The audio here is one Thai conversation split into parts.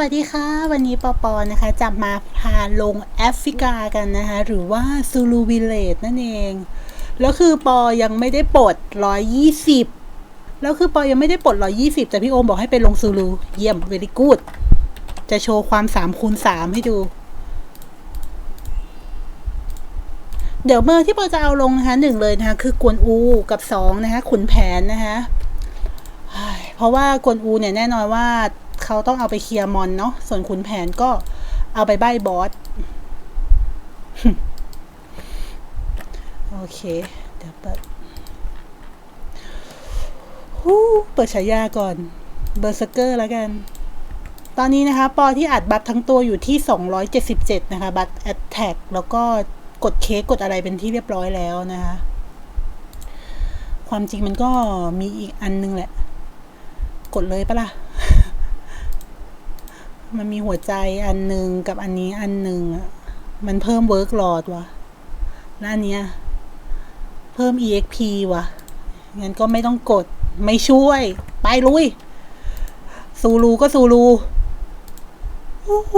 วัสดีค่ะ วันนี้ปอปอนะคะจะมาพาลงแอฟริกากันนะคะ หรือว่าซูลูวิเลจนั่นเอง แล้วคือปอยังไม่ได้ปลด120แล้วคือปอยังไม่ได้ปลด120แต่พี่โอมบอกให้ไปลงซูลูเยี่ยมเวลิกูดจะโชว์ความ3คูณ3ให้ดู เดี๋ยวเบอร์ที่ปอจะเอาลงนะคะหนึ่งเลยนะคะ คือกวนอูกับสองนะคะ ขุนแผนนะคะเพราะว่ากวนอูเนี่ยแน่นอนว่า เขาต้องเอาไปเคลียร์มอนเนาะส่วนขุนแผนก็เอาไปใบบอสโอเค เดี๋ยวเปิดฮู้เปิดฉายาก่อน เบอร์สเกอร์แล้วกัน ตอนนี้นะคะ ปอที่อัดบัตรทั้งตัวอยู่ที่ 277 นะคะ บัตรแอตแทกแล้วก็กดเค้กกดอะไรเป็นที่เรียบร้อยแล้วนะคะ ความจริงมันก็มีอีกอันนึงแหละ กดเลยปะล่ะ มันมีหัวใจอันหนึ่งกับอันนี้อันหนึ่งอะมันเพิ่มเวิร์กหลอดว่ะแล้วอันเนี้ย เพิ่ม exp ว่ะงั้นก็ไม่ต้องกดไม่ช่วย ไปลุยซูรูก็ซูรูโอ้โห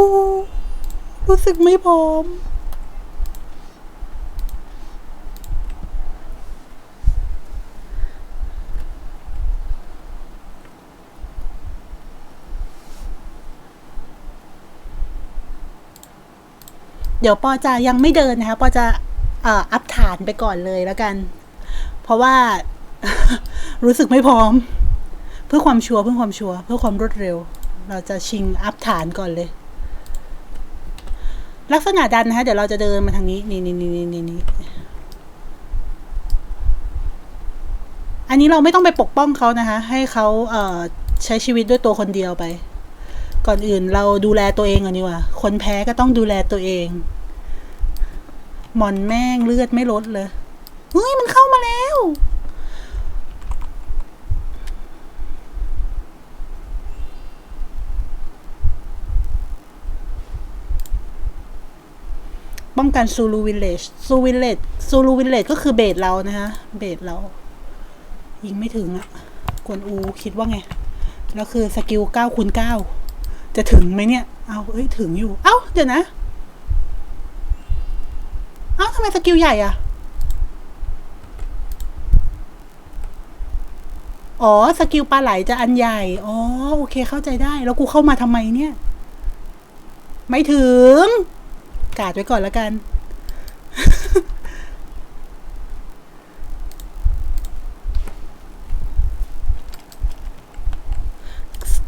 รู้สึกไม่พร้อม เดี๋ยวปอจะยังไม่เดินนะคะ ปอจะอัพฐานไปก่อนเลยแล้วกัน เพราะว่ารู้สึกไม่พร้อม เพื่อความชัวร์เพื่อความชัวร์เพื่อความรวดเร็ว เราจะชิงอัพฐานก่อนเลย ลักษณะดันนะคะเดี๋ยวเราจะเดินมาทางนี้ นี่นี่นี่นี่นี่อันนี้เราไม่ต้องไปปกป้องเขานะคะ ให้เขาเใช้ชีวิตด้วยตัวคนเดียวไป ก่อนอื่นเราดูแลตัวเองก่อนดีกว่า คนแพ้ก็ต้องดูแลตัวเอง หมอนแม่งเลือดไม่ลดเลย เฮ้ย มันเข้ามาแล้ว ป้องกันซูลูวิลเลจซูวิลเลจซูลูวิลเลจก็คือเบสเรานะคะ เบสเรา ยิงไม่ถึงอะกวนอูคิดว่าไง แล้วคือสกิลเก้าคูณเก้า จะถึงไหมเนี่ย เอาเอ้ย ถึงอยู่ เอ้า เดี๋ยวนะ เอ้าทำไมสกิลใหญ่อะอ๋อ สกิลปลาไหลจะอันใหญ่ อ๋อ โอเค เข้าใจได้ แล้วกูเข้ามาทำไมเนี่ย ไม่ถึง กาดไว้ก่อนแล้วกัน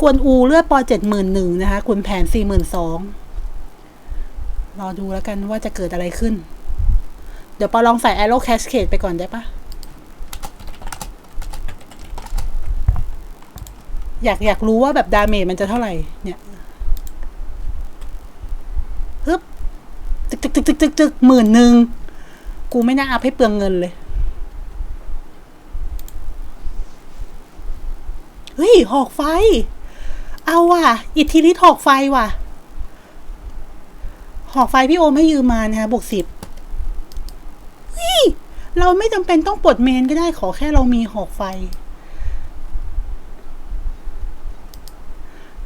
กวนอูเลือดปอเจ็ดหมื่นหนึ่งนะคะคุณแผนสี่หมื่นสองรอดูแล้วกันว่าจะเกิดอะไรขึ้น เดี๋ยวปอลองใส่ Arrow Cascade ไปก่อนได้ปะอยากอยากรู้ว่าแบบดาเมจมันจะเท่าไหร่ เนี่ยฮึบตึกตึกตึกตึกตึกตึกหมื่นหนึ่ง กูไม่น่าอัพให้เปลืองเงินเลย เฮ้ย หอกไฟ เอาว่ะ อิทธิฤทธิ์หอกไฟว่ะ หอกไฟพี่โอมให้ยืมมานะคะบวกสิบเฮ้ยเราไม่จำเป็นต้องปลดเมนก็ได้ขอแค่เรามีหอกไฟ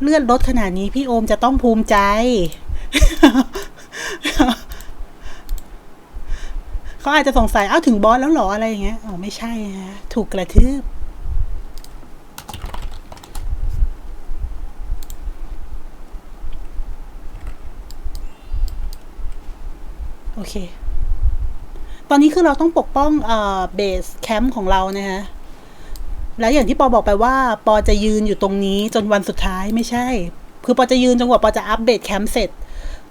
เลือดลดขนาดนี้พี่โอมจะต้องภูมิใจ เขาอาจจะสงสัยเอ้าถึงบอสแล้วหรออะไรอย่างเงี้ยอ๋อไม่ใช่ฮะถูกกระทืบ โอเค ตอนนี้คือเราต้องปกป้องเบสแคมป์ของเรานะฮะ แล้วอย่างที่ปอบอกไปว่า ปอจะยืนอยู่ตรงนี้จนวันสุดท้ายไม่ใช่ คือปอจะยืนจนกว่าปอจะอัปเบสแคมป์เสร็จ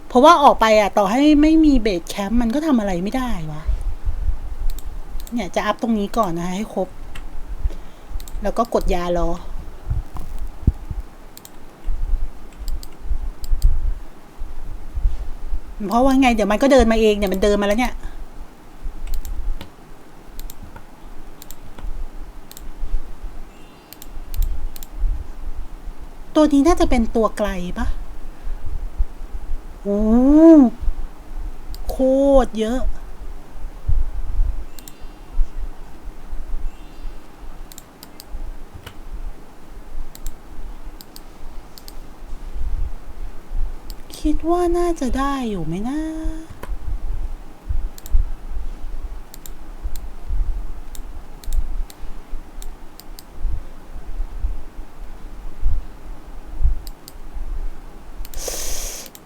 เพราะว่าออกไปอะ ต่อให้ไม่มีเบสแคมป์มันก็ทำอะไรไม่ได้วะ เนี่ยจะอัพตรงนี้ก่อนนะให้ครบ แล้วก็กดยารอ เพราะว่าไงเดี๋ยวมันก็เดินมาเองเนี่ยมันเดินมาแล้วเนี่ยตัวนี้น่าจะเป็นตัวไกลปะโอ้โคตรเยอะ คิดว่าน่าจะได้อยู่ไหมนะ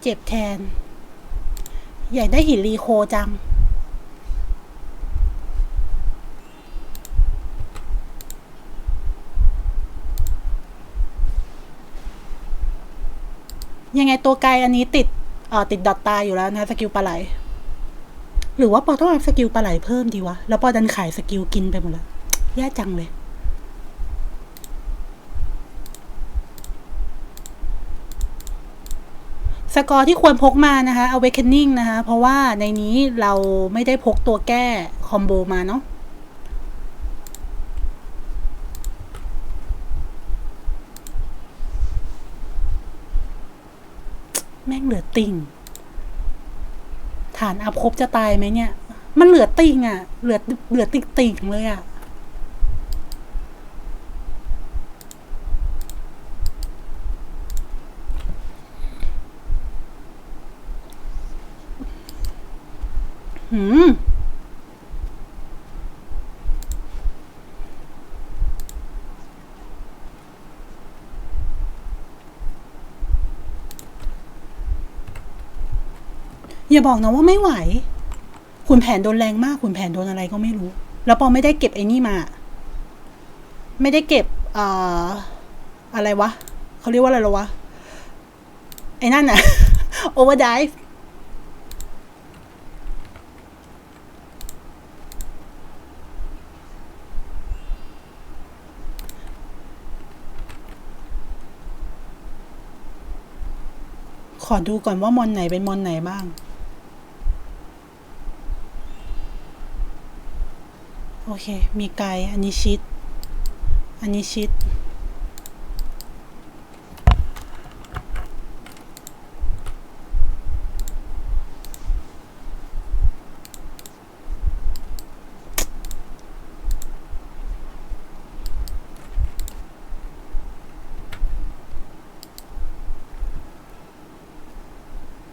เจ็บแทน อยากได้หินรีโคจัง ยังไงตัวไกลอันนี้ติดเอ่อติดดอทตายอยู่แล้วนะสกิลปลาไหล หรือว่าปอต้องเอาสกิลปลาไหลเพิ่มดีวะ แล้วปอดันขายสกิลกินไปหมดแล้วแย่จังเลยสกอร์ที่ควรพกมานะคะ Awakening นะคะ เพราะว่าในนี้เราไม่ได้พกตัวแก้คอมโบมาเนาะ แม่งเหลือติ่ง ฐานอัพคบจะตายไหมเนี่ย มันเหลือติ่งอะ่ะ เหลือเหลือติ่งติ่งๆเลยอะ่ะ หืม อย่าบอกนะว่าไม่ไหว ขุนแผนโดนแรงมาก ขุนแผนโดนอะไรก็ไม่รู้ แล้วปอไม่ได้เก็บไอ้นี่มา ไม่ได้เก็บออะไรวะ เขาเรียกว่าอะไรหรอวะ ไอ้นั่นน่ะโอเวอร์ไดฟ์ขอดูก่อนว่ามอนไหนเป็นมอนไหนบ้าง โอเค มีไกล อันนี้ชิด อันนี้ชิด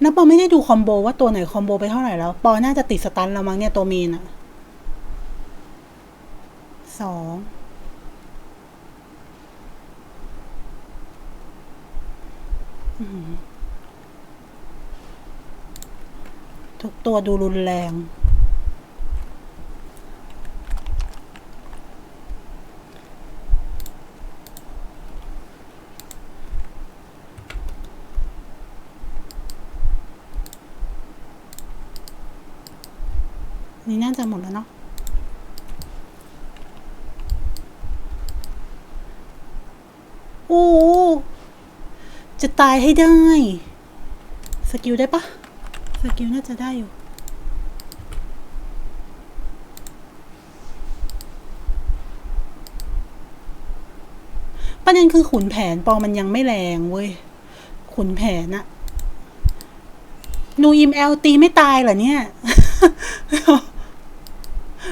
แล้วปอไม่ได้ดูคอมโบว่าตัวไหนคอมโบไปเท่าไหร่แล้ว ปอน่าจะติดสตันแล้วมั้งเนี่ยตัวมีนอะสองอื้อหือทุก ตัวดูรุนแรง นี่น่าจะหมดแล้วเนาะโอ้จะตายให้ได้ สกิลได้ปะสกิลน่าจะได้อยู่ ประเด็นคือขุนแผนปอมันยังไม่แรงเว้ย ขุนแผนอะนูอิมแอลตีไม่ตายเหรอเนี่ย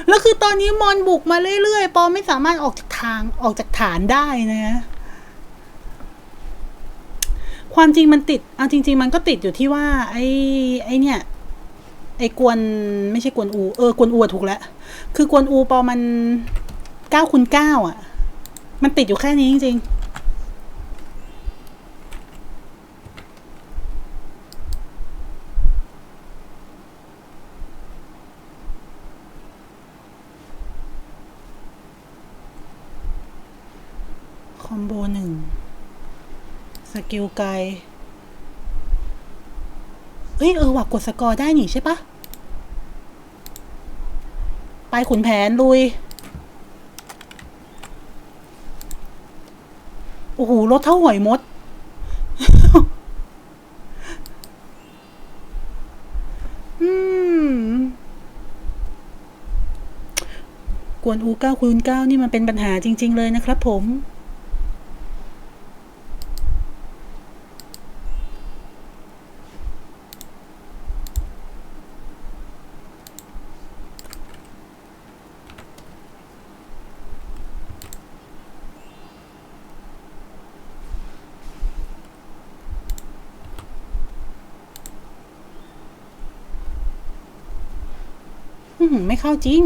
แล้วคือตอนนี้มอนบุกมาเรื่อยๆ ปอไม่สามารถออกจากทางออกจากฐานได้นะ ความจริงมันติด เอาจริง ๆ มันก็ติดอยู่ที่ว่า ไอ้ไอ้เนี่ย ไอ้กวนไม่ใช่กวนอู เออกวนอูถูกแล้ว คือกวนอูปอมันเก้าคูณเก้าอะ มันติดอยู่แค่นี้จริง ๆ คอมโบหนึ่ง ส กิลไกเอ้ยเออว่ะกดสกอร์ได้หนี่ใช่ปะไปขุนแผนลุย โอ้โหรถเท่าหอยมด อืม กวนอูเก้าคูณเก้านี่มันเป็นปัญหาจริง ๆ เลยนะครับผม อ อื้อหือไม่เข้า จริง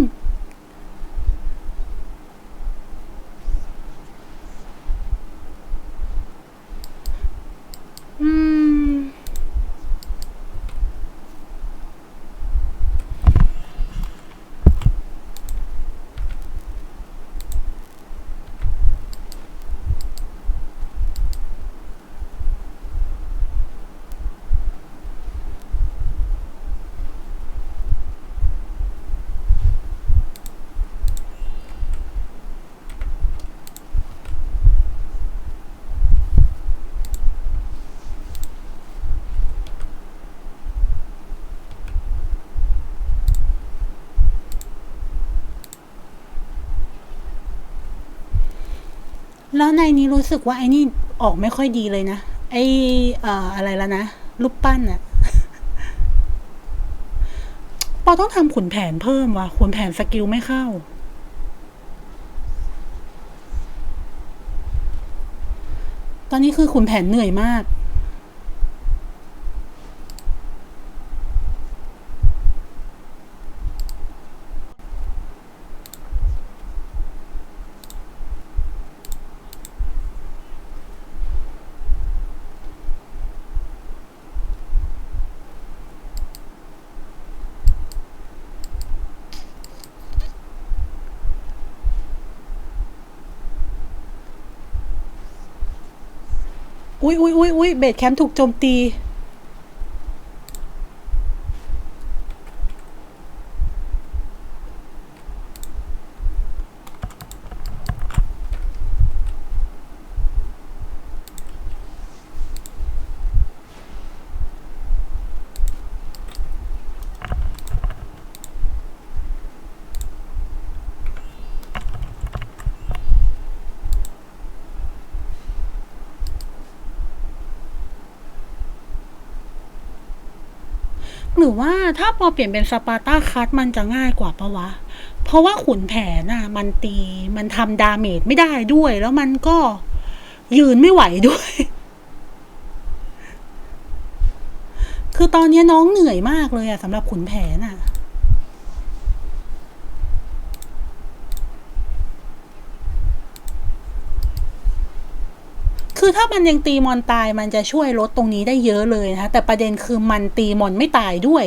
แล้วในนี้รู้สึกว่าไอ้นี่ออกไม่ค่อยดีเลยนะ ไอ้เอ่ออะไรแล้วนะรูปปั้นอะปอต้องทำขุนแผนเพิ่มว่ะขุนแผนสกิลไม่เข้า ตอนนี้คือขุนแผนเหนื่อยมาก อุ๊ยอุ๊ยอุ๊ยอุ๊ยเบสแคมป์ถูกโจมตี ถ้าพอเปลี่ยนเป็นสปาร์ตาคัสมันจะง่ายกว่าปะวะ เพราะว่าขุนแผนน่ะ มันตีมันทำดาเมจไม่ได้ด้วย แล้วมันก็ยืนไม่ไหวด้วย คือตอนนี้น้องเหนื่อยมากเลยอะสำหรับขุนแผนอะคือถ้ามันยังตีมอนตายมันจะช่วยลดตรงนี้ได้เยอะเลยนะคะแต่ประเด็นคือมันตีมอนไม่ตายด้วย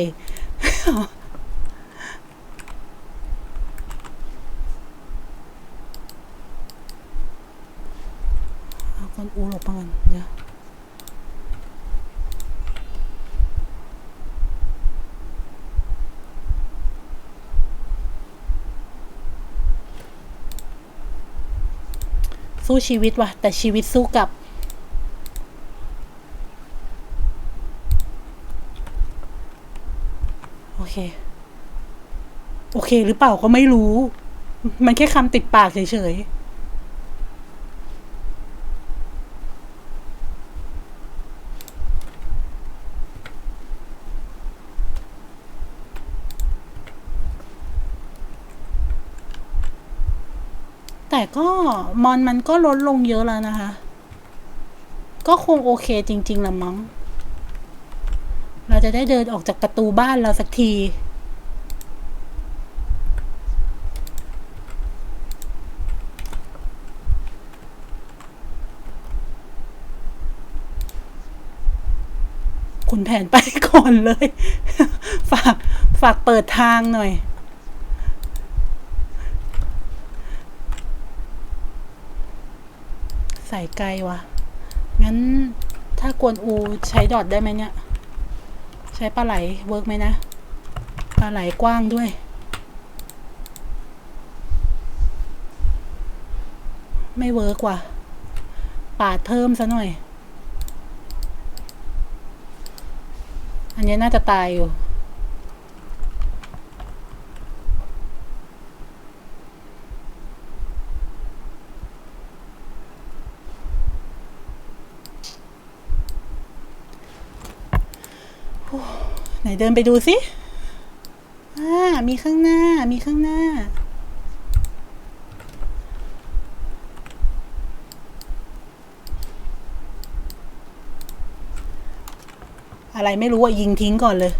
เอาคนอูหลบมาก่อนเดี๋ยวสู้ชีวิตว่ะ แต่ชีวิตสู้กับ โอ เค โอเค หรือเปล่าก็ไม่รู้ มันแค่คำติดปากเฉยๆแต่ก็มอนมันก็ลดลงเยอะแล้วนะคะ ก็คงโอเคจริง ๆละมั้ง เราจะได้เดินออกจากประตูบ้านเราสักทีขุนแผนไปก่อนเลย ฝาก ฝากเปิดทางหน่อยใส่ไกลวะงั้นถ้ากวนอูใช้ดอทได้ไหมเนี่ย ช้ปลาไหลเวิร์กไหมนะ ปลาไหลกว้างด้วย ไม่เวิร์กว่ะปาดเพิ่มซะหน่อย อันนี้น่าจะตายอยู่ ไหนเดินไปดูสิอ่ามีข้างหน้า มีข้างหน้า อะไรไม่รู้อะยิงทิ้งก่อนเลย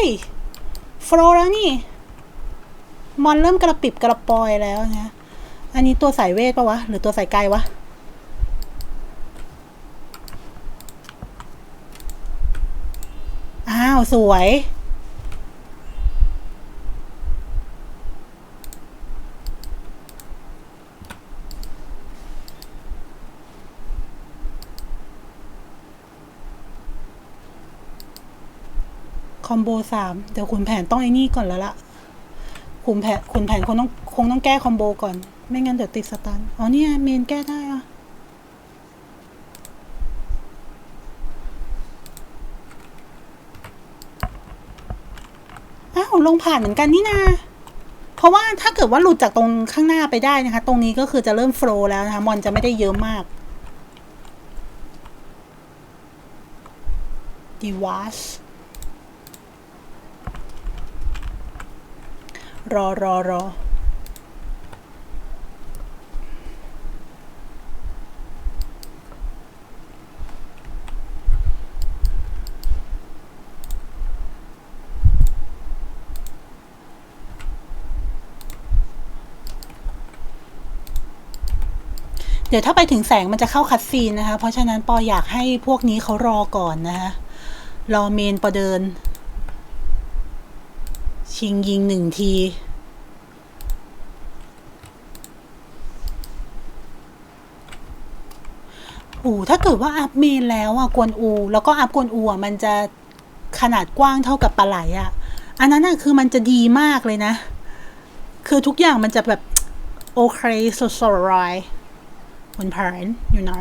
ฮ้ยโฟลว์แล้วนี่ มอนเริ่มกระปิบกระปอยแล้วนะอันนี้ตัวสายเวทปะวะ หรือตัวสายไกลวะอ้าว สวย อมโบสามเดี๋ยวขุนแผนต้องไอ้นี่ก่อนแล้วล่ะขุนแผนขุนแผนคงต้องคงต้องแก้คอมโบก่อน ไม่งั้นเดี๋ยวติดสตันอ๋อเนี่ยเมนแก้ได้อะอ้าวลงผ่านเหมือนกันนี่นาเพราะว่าถ้าเกิดว่าหลุดจากตรงข้างหน้าไปได้นะคะ ตรงนี้ก็คือจะเริ่มโฟล์แล้วนะคะมอนจะไม่ได้เยอะมากดีว a ส รอรอรอเดี๋ยวถ้าไปถึงแสงมันจะเข้าคัดซีนนะคะ เพราะฉะนั้นปออยากให้พวกนี้เขารอก่อนนะคะ รอเมนประเดิน ชิงยิงหนึ่งทีโอ้ถ้าเกิดว่าอัพเมนแล้วอะกวนอู แล้วก็อัพกวนอูอะมันจะขนาดกว้างเท่ากับปลาไหลอะ อันนั้นอะคือมันจะดีมากเลยนะ คือทุกอย่างมันจะแบบ โอเคสดสรายคุณแผนอยู่ไหน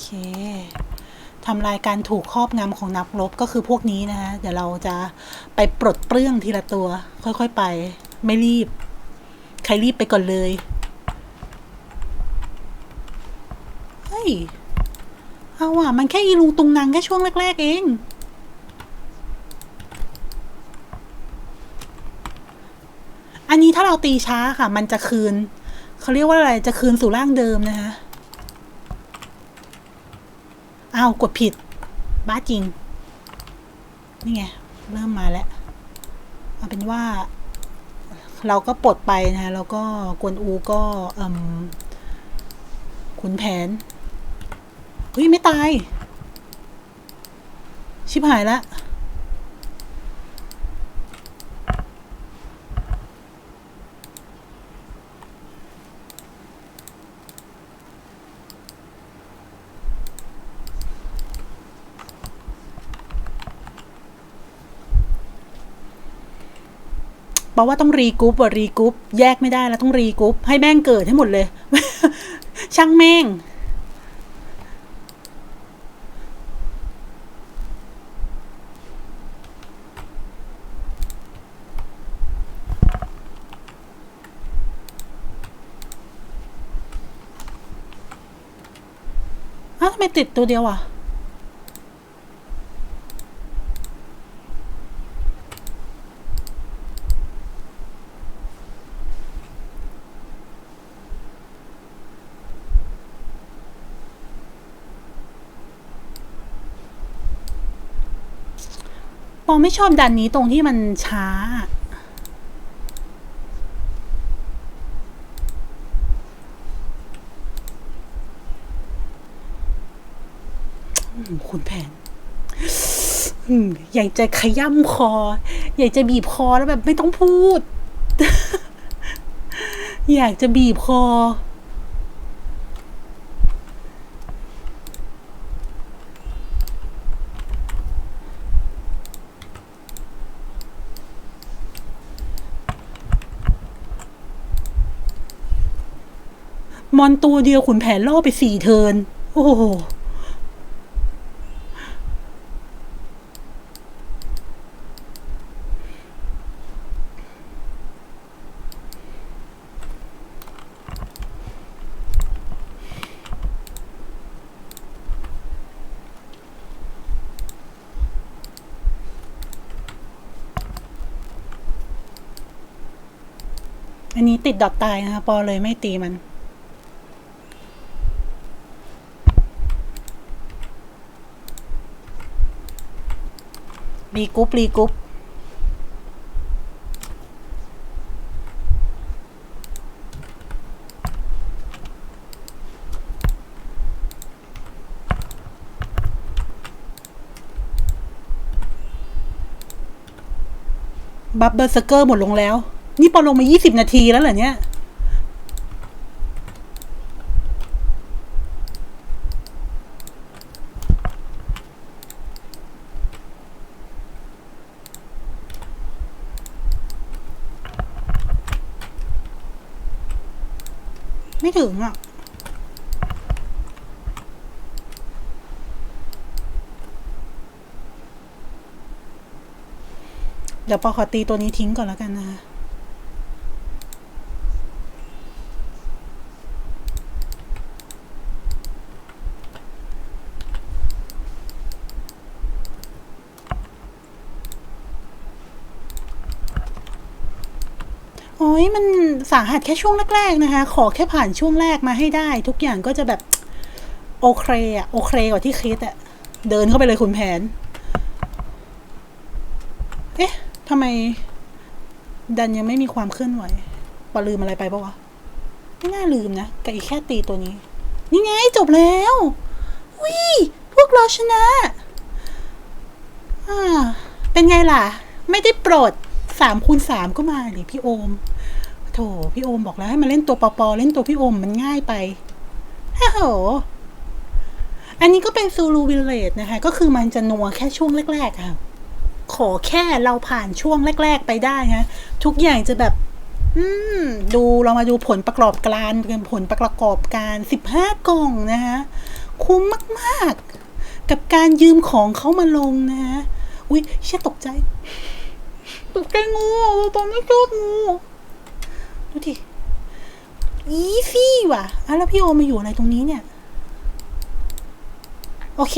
เคทำลายการถูกครอบงำของนักรบก็คือพวกนี้นะคะเดี๋ยวเราจะไปปลดเปลื้องทีละตัว ค่อยๆไป ไม่รีบ ใครรีบไปก่อนเลย เฮ้ย เอาว่ะ มันแค่อีลุงตุงนางแค่ช่วงแรก ๆ เองอันนี้ถ้าเราตีช้าค่ะ มันจะคืน เขาเรียกว่าอะไรจะคืนสู่ร่างเดิมนะคะ อ้าวกดผิด บ้าจริง นี่ไง เริ่มมาแล้วเอาเป็นว่า เราก็ปลดไปนะฮะแล้วก็กวนอูก็อ่มขุนแผนเฮ้ย ไม่ตาย ชิบหายละ บอกว่าต้องรีกรุ๊ปอะรีกรุ๊ปแยกไม่ได้แล้วต้องรีกรุ๊ปให้แม่งเกิดให้หมดเลย ช่างแม่ง อ้าวทำไมติดตัวเดียวอะ ไม่ชอบดันนี้ตรงที่มันช้า คุณแผนอยากจะขย้ำคอ อยากจะบีบคอแล้วแบบไม่ต้องพูด อยากจะบีบคอ อนตัวเดียวขุนแผนล่อไปสี่เทิน โอ้โหออันนี้ติดดอทตายนะคะ ปอเลยไม่ตีมัน รีกรุ๊ปรีกรุ๊ปบัฟเบอร์สเกอร์หมดลงแล้ว นี่ปอลงมา 20 นาทีแล้วเหรอเนี่ย ไม่ถึงอะ เดี๋ยวปอขอตีตัวนี้ทิ้งก่อนแล้วกันนะคะ ยมันสาหัสแค่ช่วงแรกๆนะคะ ขอแค่ผ่านช่วงแรกมาให้ได้ ทุกอย่างก็จะแบบโอเคอะโอเคกว่าที่คิดอะเดินเข้าไปเลยคุณแผน เอ๊ะทำไม ดันยังไม่มีความเคลื่อนไหวปลืมอะไรไปปะวะไม่น่าลืมนะกับอีกแค่ตีตัวนี้ นี่ไงจบแล้ววิพวกเราชนะอ่าเป็นไงล่ะ ไม่ได้โปรดสามคูณสามก็มาดิพี่โอม โถพี่โอมบอกแล้วให้มาเล่นตัวปอปอเล่นตัวพี่โอมมันง่ายไปฮ่าโหอันนี้ก็เป็นซูรูวิลเลจนะคะ ก็คือมันจะนัวแค่ช่วงแรกๆค่ะ ขอแค่เราผ่านช่วงแรก ๆ ไปได้ฮะทุกอย่างจะแบบ อืม ดูเรามาดูผลประกอบการเกันผลประกอบการสิบห้ากล่องนะฮะคุ้มมากๆ กับการยืมของเขามาลงนะฮะอุ้ยเชี่ยตกใจ ตกใจงูตอนไม่ชอบงู ดูดิอีซี่ว่ะอะแล้วพี่โอมาอยู่อะไรตรงนี้เนี่ย โอเค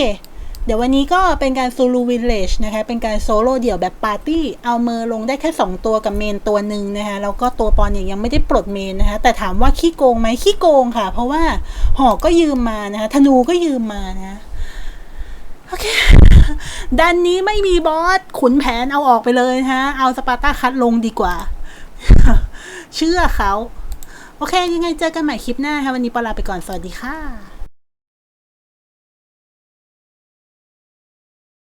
เดี๋ยววันนี้ก็เป็นการซูลูวิลเลจนะคะ เป็นการโซโล่เดี่ยวแบบปาร์ตี้ เอาเมอร์ลงได้แค่ 2 ตัวกับเมนตัวหนึ่งนะคะ แล้วก็ตัวปอนเนี่ยยังไม่ได้ปลดเมนนะคะ แต่ถามว่าขี้โกงไหมขี้โกงค่ะ เพราะว่าหอกก็ยืมมานะคะ ธนูก็ยืมมานะ โอเคดันนี้ไม่มีบอส ขุนแผนเอาออกไปเลยนะฮะ เอาสปาร์ตาคัดลงดีกว่า เชื่อเขา โอเค ยังไงเจอกันใหม่คลิปหน้าค่ะ วันนี้ปลาไปก่อน สวัสดีค่ะ